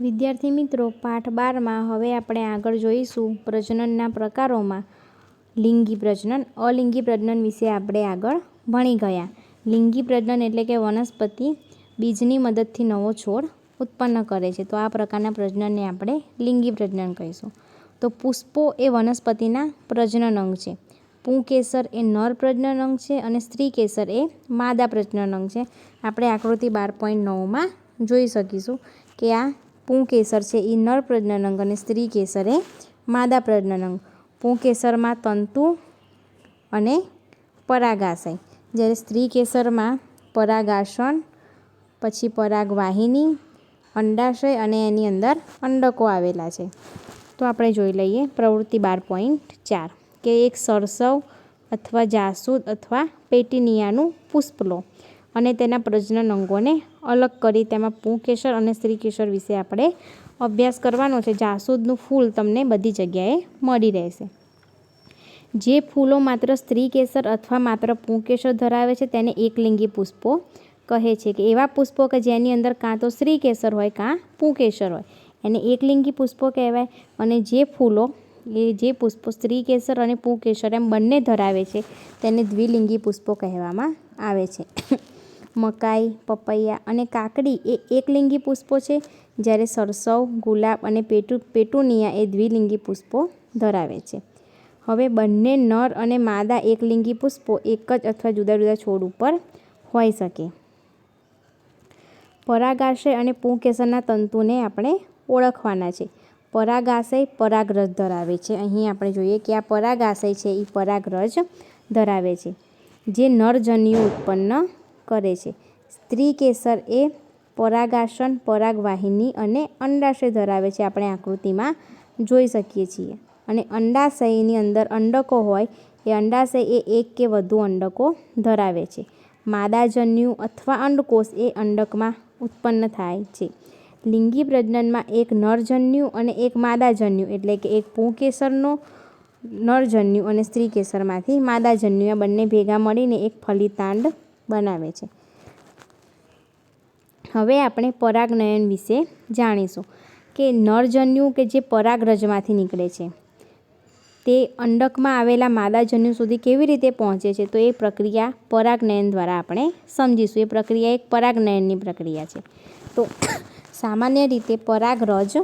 વિદ્યાર્થી મિત્રો, પાઠ બારમાં હવે આપણે આગળ જોઈશું પ્રજનનના પ્રકારોમાં. લિંગી પ્રજનન, અલિંગી પ્રજનન વિશે આપણે આગળ ભણી ગયા. લિંગી પ્રજનન એટલે કે વનસ્પતિ બીજની મદદથી નવો છોડ ઉત્પન્ન કરે છે. તો આ પ્રકારના પ્રજનનને આપણે લિંગી પ્રજનન કહીશું. તો પુષ્પો એ વનસ્પતિના પ્રજનન અંગ છે. પૂંકેસર એ નર પ્રજનન અંગ છે અને સ્ત્રી કેસર એ માદા પ્રજનન અંગ છે. આપણે આકૃતિ બાર પોઈન્ટ નવમાં જોઈ શકીશું કે આ પુંકેસર છે એ નર પ્રજનન અંગ અને સ્ત્રી કેસર, એ માદા પ્રજનન અંગ પુંકેસરમાં તંતુ અને પરાગાશય. જ્યારે સ્ત્રી કેસરમાં પરાગાસન, પછી પરાગવાહિની, અંડાશય અને એની અંદર અંડકો આવેલા છે. તો આપણે જોઈ લઈએ પ્રવૃત્તિ બાર પોઈન્ટ ચાર, કે એક સરસવ અથવા જાસૂદ અથવા પેટિનિયાનું પુષ્પ લો. અને તેના પ્રજનન અંગોને અલગ કરી તેમાં પુંકેસર અને સ્ત્રીકેસર વિશે આપણે અભ્યાસ કરવાનો છે. જાસૂદનું ફૂલ તમને બધી જગ્યાએ મળી રહેશે. જે ફૂલો માત્ર સ્ત્રી કેસર અથવા માત્ર પુંકેસર ધરાવે છે તેને એકલિંગી પુષ્પો કહે છે કે એવા પુષ્પો કે જેની અંદર કાં તો સ્ત્રી કેસર હોય, કાં પુંકેસર હોય. એને એકલિંગી પુષ્પો કહેવાય અને જે ફૂલો, એ જે પુષ્પો સ્ત્રી કેસર અને પુંકેસર એમ બંને ધરાવે છે તેને દ્વિલિંગી પુષ્પો કહેવામાં આવે છે. મકાઈ, પપૈયા અને કાકડી એ એકલિંગી પુષ્પો છે, જ્યારે સરસવ, ગુલાબ અને પેટુ, પેટુનિયા એ દ્વિલિંગી પુષ્પો ધરાવે છે. હવે બંને નર અને માદા એકલિંગી પુષ્પો એક જ અથવા જુદા જુદા છોડ ઉપર હોઈ શકે. પરાગાશય અને પુંકેસરના તંતુને આપણે ઓળખવાના છે. પરાગાશય પરાગરજ ધરાવે છે. અહીં આપણે જોઈએ કે આ પરાગાશય છે એ પરાગરજ ધરાવે છે, જે નરજન્યુ ઉત્પન્ન કરે છે. સ્ત્રી કેસર એ પરાગાસન, પરાગવાહિની અને અંડાશય ધરાવે છે. આપણે આકૃતિમાં જોઈ શકીએ છીએ. અને અંડાશયની અંદર અંડકો હોય, એ અંડાશય એ એક કે વધુ અંડકો ધરાવે છે. માદાજન્યુ અથવા અંડકોષ એ અંડકમાં ઉત્પન્ન થાય છે. લિંગી પ્રજનનમાં એક નરજન્યુ અને એક માદાજન્યુ, એટલે કે એક પૂકેસરનો નરજન્યુ અને સ્ત્રી કેસરમાંથી માદાજન્યુ, આ બંને ભેગા મળીને એક ફલિતાંડ બનાવે છે. હવે આપણે પરાગનયન વિશે જાણીશું કે નરજન્યુ કે જે પરાગરજમાંથી નીકળે છે, તે અંડકમાં આવેલા માદાજન્યુ સુધી કેવી રીતે પહોંચે છે, તો એ પ્રક્રિયા પરાગનયન દ્વારા આપણે સમજીશું. એ પ્રક્રિયા એક પરાગનયનની પ્રક્રિયા છે. તો સામાન્ય રીતે પરાગરજ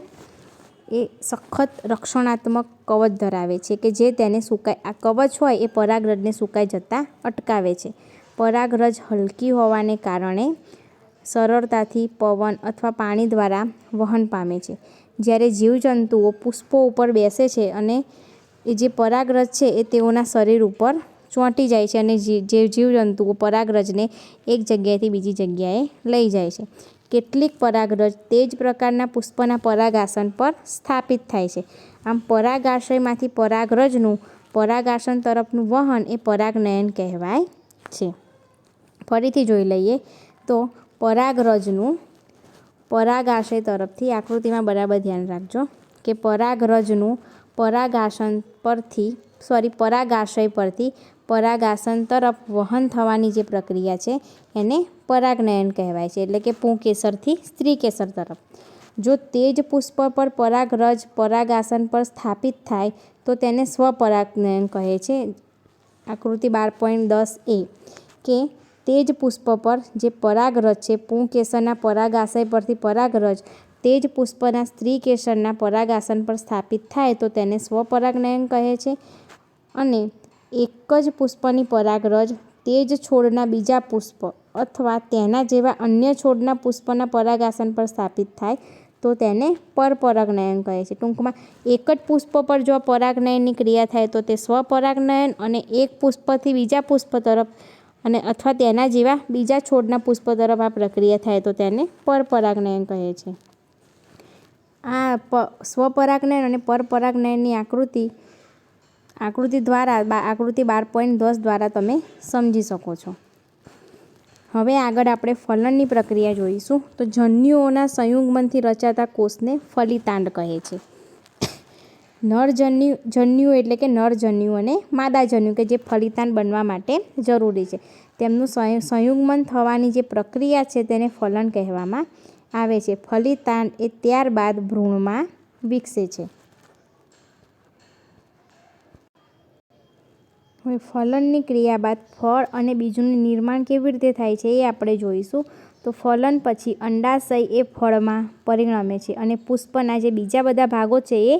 એ સખત રક્ષણાત્મક કવચ ધરાવે છે કે જે તેને સુકાય, આ કવચ હોય એ પરાગરજને સુકાઈ જતાં અટકાવે છે. પરાગરજ હલકી હોવાને કારણે સરળતાથી પવન અથવા પાણી દ્વારા વહન પામે છે. જ્યારે જીવજંતુઓ પુષ્પો ઉપર બેસે છે અને એ જે પરાગરજ છે એ તેઓના શરીર ઉપર ચોંટી જાય છે અને જે જીવજંતુઓ પરાગરજને એક જગ્યાએથી બીજી જગ્યાએ લઈ જાય છે. કેટલીક પરાગરજ તે જ પ્રકારના પુષ્પના પરાગાસન પર સ્થાપિત થાય છે. આમ પરાગાશયમાંથી પરાગરજનું, પરાગાસન તરફનું વહન એ પરાગનયન કહેવાય છે. ફરીથી જોઈ લઈએ તો પરાગરજનું પરાગાશય તરફથી આકૃતિમાં બરાબર ધ્યાન રાખજો કે પરાગરજનું પરાગાસન પરથી સોરી પરાગાશય પરથી પરાગાસન તરફ વહન થવાની જે પ્રક્રિયા છે એને પરાગનયન કહેવાય છે. એટલે કે પૂંકેસરથી સ્ત્રી કેસર તરફ. જો તે જ પુષ્પ પર પરાગરજ પરાગાસન પર સ્થાપિત થાય તો તેને સ્વપરાગનયન કહે છે. આકૃતિ બાર પોઈન્ટ દસ એ કે તે જ પુષ્પ પર જે પરાગરજ છે, પુંકેસરના પરાગાશય પરથી પરાગરજ તે જ પુષ્પના સ્ત્રી કેસરના પરાગાસન પર સ્થાપિત થાય તો તેને સ્વપરાગનયન કહે છે. અને એક જ પુષ્પની પરાગરજ તે જ છોડના બીજા પુષ્પ અથવા તેના જેવા અન્ય છોડના પુષ્પના પરાગાસન પર સ્થાપિત થાય તો તેને પરપરાગનયન કહે છે. ટૂંકમાં, એક જ પુષ્પ પર જો પરાગનયનની ક્રિયા થાય તો તે સ્વપરાગનયન અને એક પુષ્પથી બીજા પુષ્પ તરફ અને અથવા તેના જેવા બીજા છોડના પુષ્પ તરફ આ પ્રક્રિયા થાય, તો તેને પરપરાગનયન કહે છે. આ પ, સ્વપરાગનયન અને પરપરાગનયનની આકૃતિ આકૃતિ દ્વારા આકૃતિ બાર પોઈન્ટ દસ દ્વારા તમે સમજી શકો છો. હવે આગળ આપણે ફલનની પ્રક્રિયા જોઈશું. તો જન્યુઓના સંયુગ્મનથી રચાતા કોષને ફલિતાંડ કહે છે. નરજન્યુ, જન્યુ એટલે કે નરજન્યુ અને માદાજન્યુ કે જે ફલિતાન બનવા માટે જરૂરી છે. તેમનું સંયુગ્મન થવાની જે પ્રક્રિયા છે તેને ફલન કહેવામાં આવે છે. ફલિતાન એ ત્યારબાદ ભ્રૂણમાં વિકસે છે. હવે ફલનની ક્રિયા બાદ ફળ અને બીજુંનું નિર્માણ કેવી રીતે થાય છે એ આપણે જોઈશું. તો ફલન પછી અંડાશય એ ફળમાં પરિણમે છે અને પુષ્પના જે બીજા બધા ભાગો છે એ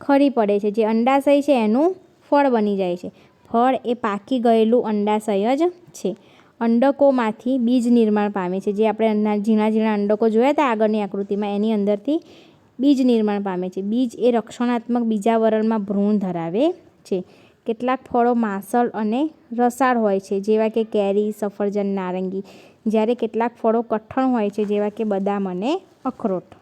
ખરી પડે છે. જે અંડાશય છે એનું ફળ બની જાય છે. ફળ એ પાકી ગયેલું અંડાશય જ છે. અંડકોમાંથી બીજ નિર્માણ પામે છે. જે આપણે ઝીણા ઝીણા અંડકો જોયા હતા આગળની આકૃતિમાં, એની અંદરથી બીજ નિર્માણ પામે છે. બીજ એ રક્ષણાત્મક બીજાવરણમાં ભ્રૂણ ધરાવે છે. કેટલાક ફળો માસળ અને રસાળ હોય છે, જેવા કે કેરી, સફરજન, નારંગી. જ્યારે કેટલાક ફળો કઠણ હોય છે, જેવા કે બદામ અને અખરોટ.